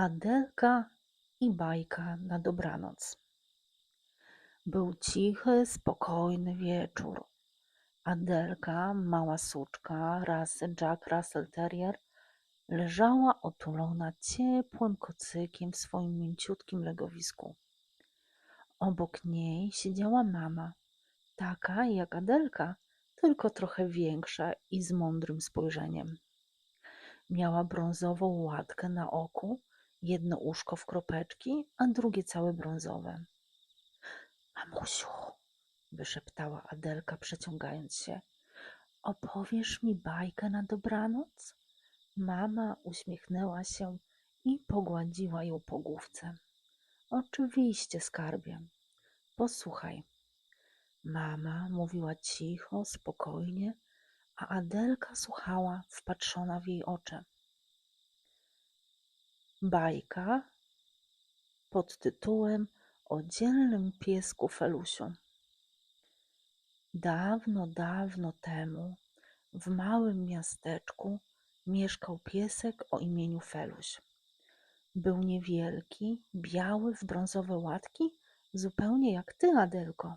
Adelka i bajka na dobranoc. Był cichy, spokojny wieczór. Adelka, mała suczka rasy Jack Russell Terrier, leżała otulona ciepłym kocykiem w swoim mięciutkim legowisku. Obok niej siedziała mama, taka jak Adelka, tylko trochę większa i z mądrym spojrzeniem. Miała brązową łatkę na oku, jedno uszko w kropeczki, a drugie całe brązowe. Mamusiu, wyszeptała Adelka, przeciągając się, opowiesz mi bajkę na dobranoc? Mama uśmiechnęła się i pogładziła ją po główce. Oczywiście, skarbie. Posłuchaj. Mama mówiła cicho, spokojnie, a Adelka słuchała, wpatrzona w jej oczy. Bajka pod tytułem O dzielnym piesku Felusiu. Dawno, dawno temu w małym miasteczku mieszkał piesek o imieniu Feluś. Był niewielki, biały w brązowe łatki, zupełnie jak ty, Adelko.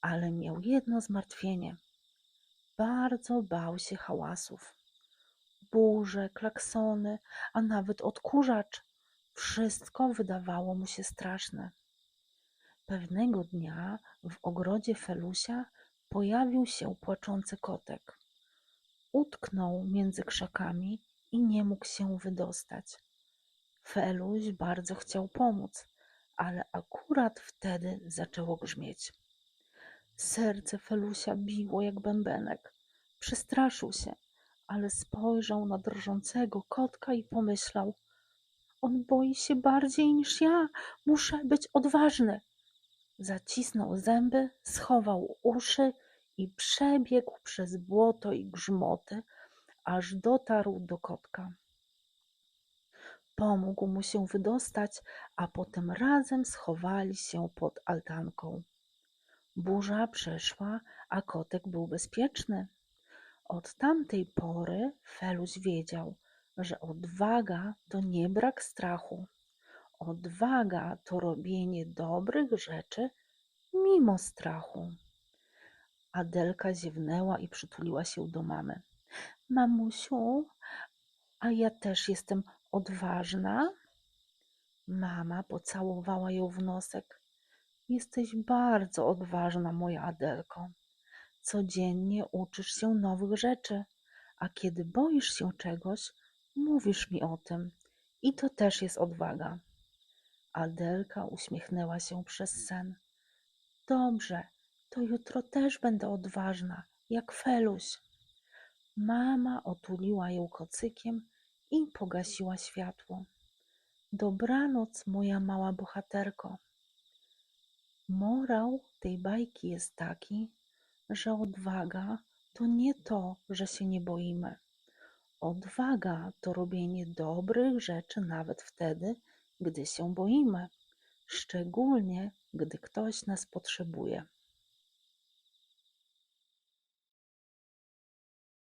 Ale miał jedno zmartwienie. Bardzo bał się hałasów. Burze, klaksony, a nawet odkurzacz. Wszystko wydawało mu się straszne. Pewnego dnia w ogrodzie Felusia pojawił się płaczący kotek. Utknął między krzakami i nie mógł się wydostać. Feluś bardzo chciał pomóc, ale akurat wtedy zaczęło grzmieć. Serce Felusia biło jak bębenek. Przestraszył się, ale spojrzał na drżącego kotka i pomyślał: On boi się bardziej niż ja. Muszę być odważny. Zacisnął zęby, schował uszy i przebiegł przez błoto i grzmoty, aż dotarł do kotka. Pomógł mu się wydostać, a potem razem schowali się pod altanką. Burza przeszła, a kotek był bezpieczny. Od tamtej pory Feluś wiedział, że odwaga to nie brak strachu. Odwaga to robienie dobrych rzeczy mimo strachu. Adelka ziewnęła i przytuliła się do mamy. Mamusiu, a ja też jestem odważna? Mama pocałowała ją w nosek. Jesteś bardzo odważna, moja Adelko. Codziennie uczysz się nowych rzeczy, a kiedy boisz się czegoś, mówisz mi o tym. I to też jest odwaga. Adelka uśmiechnęła się przez sen. Dobrze, to jutro też będę odważna, jak Feluś. Mama otuliła ją kocykiem i pogasiła światło. Dobranoc, moja mała bohaterko. Morał tej bajki jest taki, że odwaga to nie to, że się nie boimy. Odwaga to robienie dobrych rzeczy nawet wtedy, gdy się boimy, szczególnie gdy ktoś nas potrzebuje.